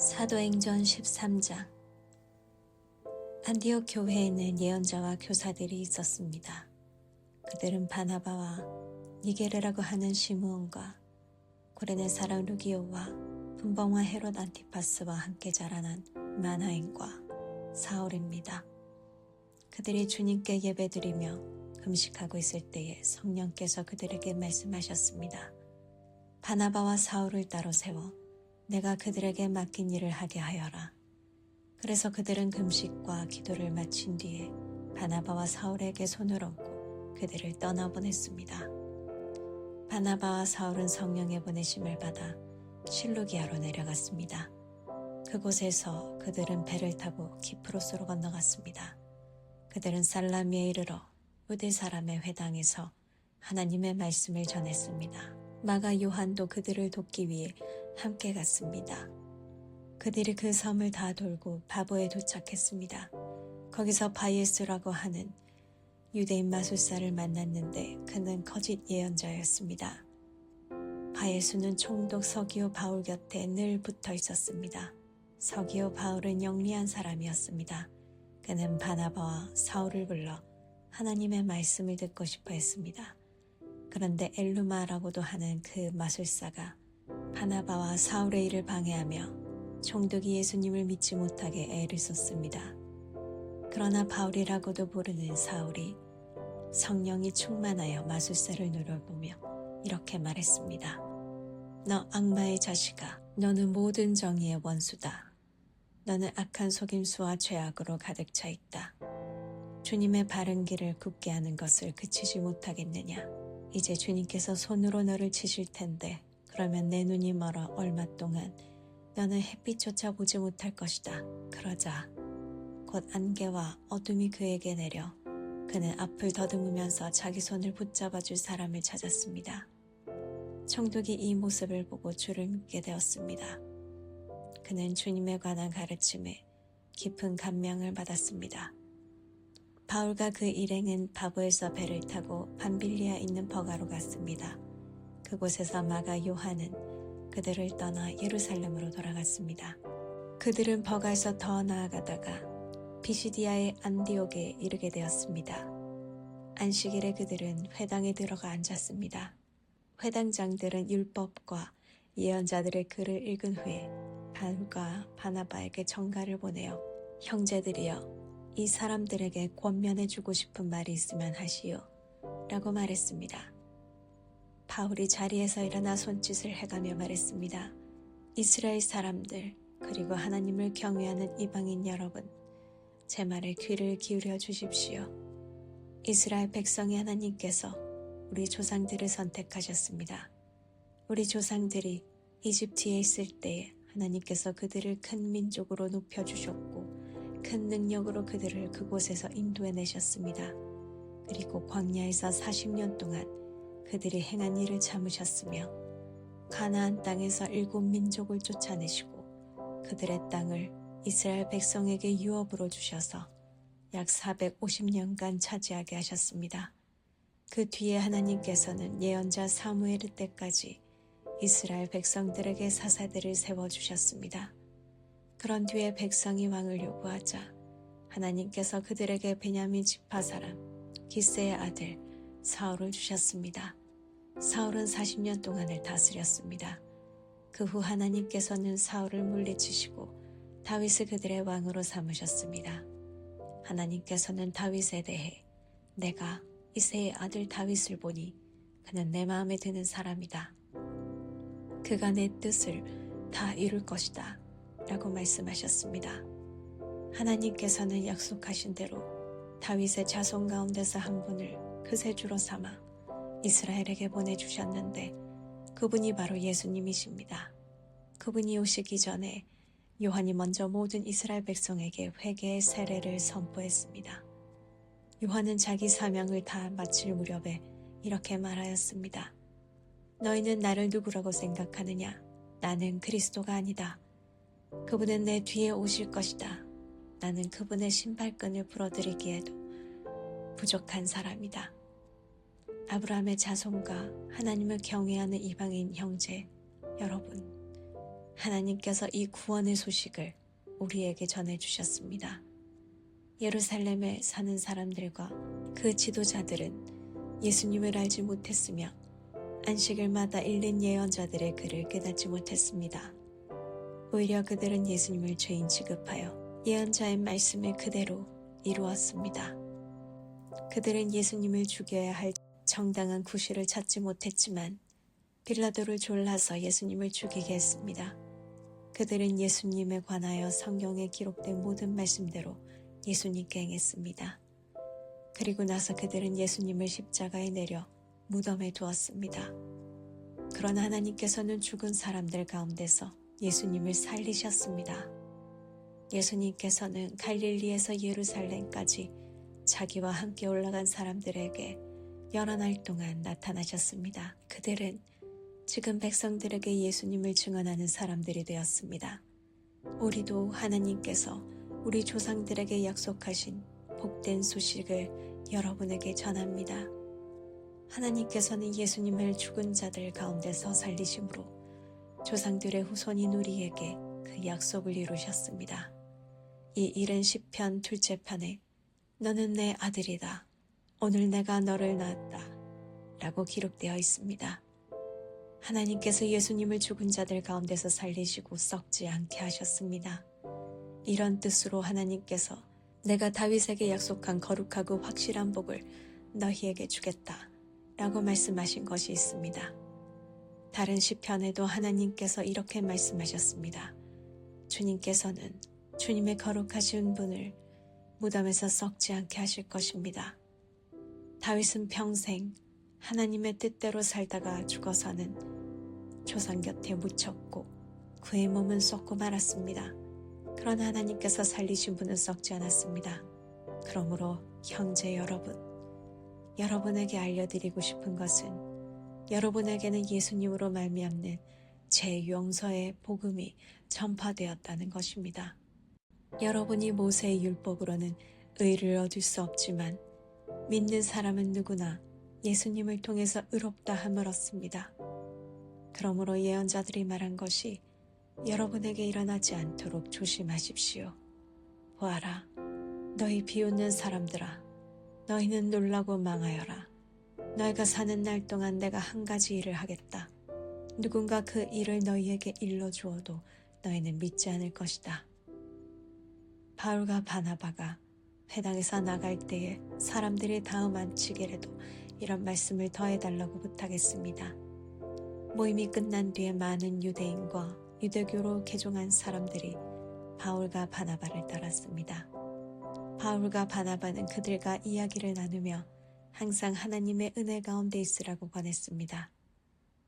사도행전 13장 안디옥 교회에는 예언자와 교사들이 있었습니다. 그들은 바나바와 니게르라고 하는 시므온과 고레네 사람 루기오와 분봉화 헤롯 안티파스와 함께 자라난 마나인과 사울입니다. 그들이 주님께 예배드리며 금식하고 있을 때에 성령께서 그들에게 말씀하셨습니다. 바나바와 사울을 따로 세워 내가 그들에게 맡긴 일을 하게 하여라. 그래서 그들은 금식과 기도를 마친 뒤에 바나바와 사울에게 손을 얹고 그들을 떠나보냈습니다. 바나바와 사울은 성령의 보내심을 받아 실루기아로 내려갔습니다. 그곳에서 그들은 배를 타고 키프로스로 건너갔습니다. 그들은 살라미에 이르러 우대 사람의 회당에서 하나님의 말씀을 전했습니다. 마가 요한도 그들을 돕기 위해 함께 갔습니다. 그들이 그 섬을 다 돌고 바보에 도착했습니다. 거기서 바이에스라고 하는 유대인 마술사를 만났는데 그는 거짓 예언자였습니다. 바예수는 총독 서기오 바울 곁에 늘 붙어 있었습니다. 서기오 바울은 영리한 사람이었습니다. 그는 바나바와 사울을 불러 하나님의 말씀을 듣고 싶어 했습니다. 그런데 엘루마라고도 하는 그 마술사가 바나바와 사울의 일을 방해하며 총독이 예수님을 믿지 못하게 애를 썼습니다. 그러나 바울이라고도 부르는 사울이 성령이 충만하여 마술사를 노려보며 이렇게 말했습니다. 너 악마의 자식아, 너는 모든 정의의 원수다. 너는 악한 속임수와 죄악으로 가득 차 있다. 주님의 바른 길을 굽게 하는 것을 그치지 못하겠느냐? 이제 주님께서 손으로 너를 치실 텐데 그러면 내 눈이 멀어 얼마 동안 너는 햇빛조차 보지 못할 것이다. 그러자 곧 안개와 어둠이 그에게 내려 그는 앞을 더듬으면서 자기 손을 붙잡아 줄 사람을 찾았습니다. 총독이 이 모습을 보고 주를 믿게 되었습니다. 그는 주님에 관한 가르침에 깊은 감명을 받았습니다. 바울과 그 일행은 바보에서 배를 타고 밤빌리아 있는 버가로 갔습니다. 그곳에서 마가 요한은 그들을 떠나 예루살렘으로 돌아갔습니다. 그들은 버가에서 더 나아가다가 비시디아의 안디옥에 이르게 되었습니다. 안식일에 그들은 회당에 들어가 앉았습니다. 회당장들은 율법과 예언자들의 글을 읽은 후에 바울과 바나바에게 정가를 보내어 형제들이여 이 사람들에게 권면해 주고 싶은 말이 있으면 하시오 라고 말했습니다. 바울이 자리에서 일어나 손짓을 해가며 말했습니다. 이스라엘 사람들 그리고 하나님을 경외하는 이방인 여러분 제 말에 귀를 기울여 주십시오. 이스라엘 백성의 하나님께서 우리 조상들을 선택하셨습니다. 우리 조상들이 이집트에 있을 때에 하나님께서 그들을 큰 민족으로 높여주셨고 큰 능력으로 그들을 그곳에서 인도해 내셨습니다. 그리고 광야에서 40년 동안 그들이 행한 일을 참으셨으며 가나안 땅에서 일곱 민족을 쫓아내시고 그들의 땅을 이스라엘 백성에게 유업으로 주셔서 약 450년간 차지하게 하셨습니다. 그 뒤에 하나님께서는 예언자 사무엘 때까지 이스라엘 백성들에게 사사들을 세워주셨습니다. 그런 뒤에 백성이 왕을 요구하자 하나님께서 그들에게 베냐민 지파 사람 기세의 아들 사울을 주셨습니다. 사울은 40년 동안을 다스렸습니다. 그 후 하나님께서는 사울을 물리치시고 다윗을 그들의 왕으로 삼으셨습니다. 하나님께서는 다윗에 대해 내가 이세의 아들 다윗을 보니 그는 내 마음에 드는 사람이다. 그가 내 뜻을 다 이룰 것이다. 라고 말씀하셨습니다. 하나님께서는 약속하신 대로 다윗의 자손 가운데서 한 분을 그새 주로 삼아 이스라엘에게 보내주셨는데 그분이 바로 예수님이십니다. 그분이 오시기 전에 요한이 먼저 모든 이스라엘 백성에게 회개의 세례를 선포했습니다. 요한은 자기 사명을 다 마칠 무렵에 이렇게 말하였습니다. 너희는 나를 누구라고 생각하느냐? 나는 그리스도가 아니다. 그분은 내 뒤에 오실 것이다. 나는 그분의 신발끈을 풀어드리기에도 부족한 사람이다. 아브라함의 자손과 하나님을 경외하는 이방인 형제 여러분, 하나님께서 이 구원의 소식을 우리에게 전해주셨습니다. 예루살렘에 사는 사람들과 그 지도자들은 예수님을 알지 못했으며 안식일마다 읽는 예언자들의 글을 깨닫지 못했습니다. 오히려 그들은 예수님을 죄인 취급하여 예언자의 말씀을 그대로 이루었습니다. 그들은 예수님을 죽여야 할 정당한 구실을 찾지 못했지만 빌라도를 졸라서 예수님을 죽이게 했습니다. 그들은 예수님에 관하여 성경에 기록된 모든 말씀대로 예수님께 행했습니다. 그리고 나서 그들은 예수님을 십자가에 내려 무덤에 두었습니다. 그러나 하나님께서는 죽은 사람들 가운데서 예수님을 살리셨습니다. 예수님께서는 갈릴리에서 예루살렘까지 자기와 함께 올라간 사람들에게 여러 날 동안 나타나셨습니다. 그들은 지금 백성들에게 예수님을 증언하는 사람들이 되었습니다. 우리도 하나님께서 우리 조상들에게 약속하신 복된 소식을 여러분에게 전합니다. 하나님께서는 예수님을 죽은 자들 가운데서 살리심으로 조상들의 후손인 우리에게 그 약속을 이루셨습니다. 이 일은 시편 둘째 편에 너는 내 아들이다. 오늘 내가 너를 낳았다. 라고 기록되어 있습니다. 하나님께서 예수님을 죽은 자들 가운데서 살리시고 썩지 않게 하셨습니다. 이런 뜻으로 하나님께서 내가 다윗에게 약속한 거룩하고 확실한 복을 너희에게 주겠다. 라고 말씀하신 것이 있습니다. 다른 시편에도 하나님께서 이렇게 말씀하셨습니다. 주님께서는 주님의 거룩하신 분을 무덤에서 썩지 않게 하실 것입니다. 다윗은 평생 하나님의 뜻대로 살다가 죽어서는 조상 곁에 묻혔고 그의 몸은 썩고 말았습니다. 그러나 하나님께서 살리신 분은 썩지 않았습니다. 그러므로 형제 여러분, 여러분에게 알려드리고 싶은 것은 여러분에게는 예수님으로 말미암는 제 용서의 복음이 전파되었다는 것입니다. 여러분이 모세의 율법으로는 의를 얻을 수 없지만 믿는 사람은 누구나 예수님을 통해서 의롭다 함을 얻습니다. 그러므로 예언자들이 말한 것이 여러분에게 일어나지 않도록 조심하십시오. 보아라, 너희 비웃는 사람들아, 너희는 놀라고 망하여라. 너희가 사는 날 동안 내가 한 가지 일을 하겠다. 누군가 그 일을 너희에게 일러주어도 너희는 믿지 않을 것이다. 바울과 바나바가 회당에서 나갈 때에 사람들이 다음 안치게라도 이런 말씀을 더해달라고 부탁했습니다. 모임이 끝난 뒤에 많은 유대인과 유대교로 개종한 사람들이 바울과 바나바를 따랐습니다. 바울과 바나바는 그들과 이야기를 나누며 항상 하나님의 은혜 가운데 있으라고 권했습니다.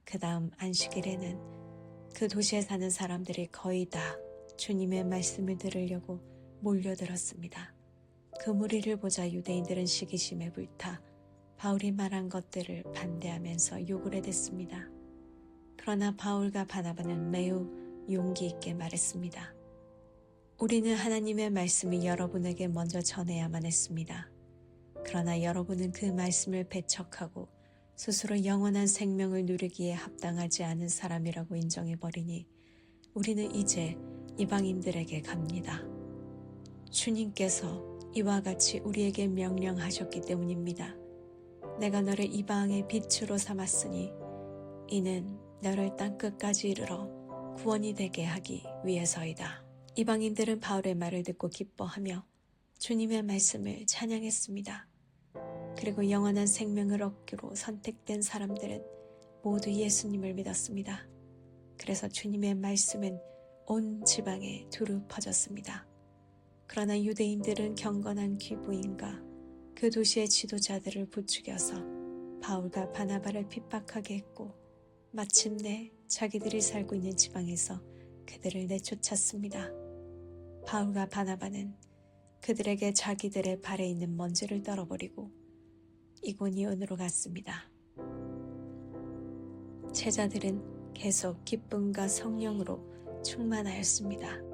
그 다음 안식일에는 그 도시에 사는 사람들이 거의 다 주님의 말씀을 들으려고 몰려들었습니다. 그 무리를 보자 유대인들은 시기심에 불타 바울이 말한 것들을 반대하면서 욕을 해댔습니다. 그러나 바울과 바나바는 매우 용기 있게 말했습니다. 우리는 하나님의 말씀이 여러분에게 먼저 전해야만 했습니다. 그러나 여러분은 그 말씀을 배척하고 스스로 영원한 생명을 누리기에 합당하지 않은 사람이라고 인정해버리니 우리는 이제 이방인들에게 갑니다. 주님께서 이와 같이 우리에게 명령하셨기 때문입니다. 내가 너를 이방의 빛으로 삼았으니 이는 너를 땅 끝까지 이르러 구원이 되게 하기 위해서이다. 이방인들은 바울의 말을 듣고 기뻐하며 주님의 말씀을 찬양했습니다. 그리고 영원한 생명을 얻기로 선택된 사람들은 모두 예수님을 믿었습니다. 그래서 주님의 말씀은 온 지방에 두루 퍼졌습니다. 그러나 유대인들은 경건한 귀부인과 그 도시의 지도자들을 부추겨서 바울과 바나바를 핍박하게 했고 마침내 자기들이 살고 있는 지방에서 그들을 내쫓았습니다. 바울과 바나바는 그들에게 자기들의 발에 있는 먼지를 떨어버리고 이고니온으로 갔습니다. 제자들은 계속 기쁨과 성령으로 충만하였습니다.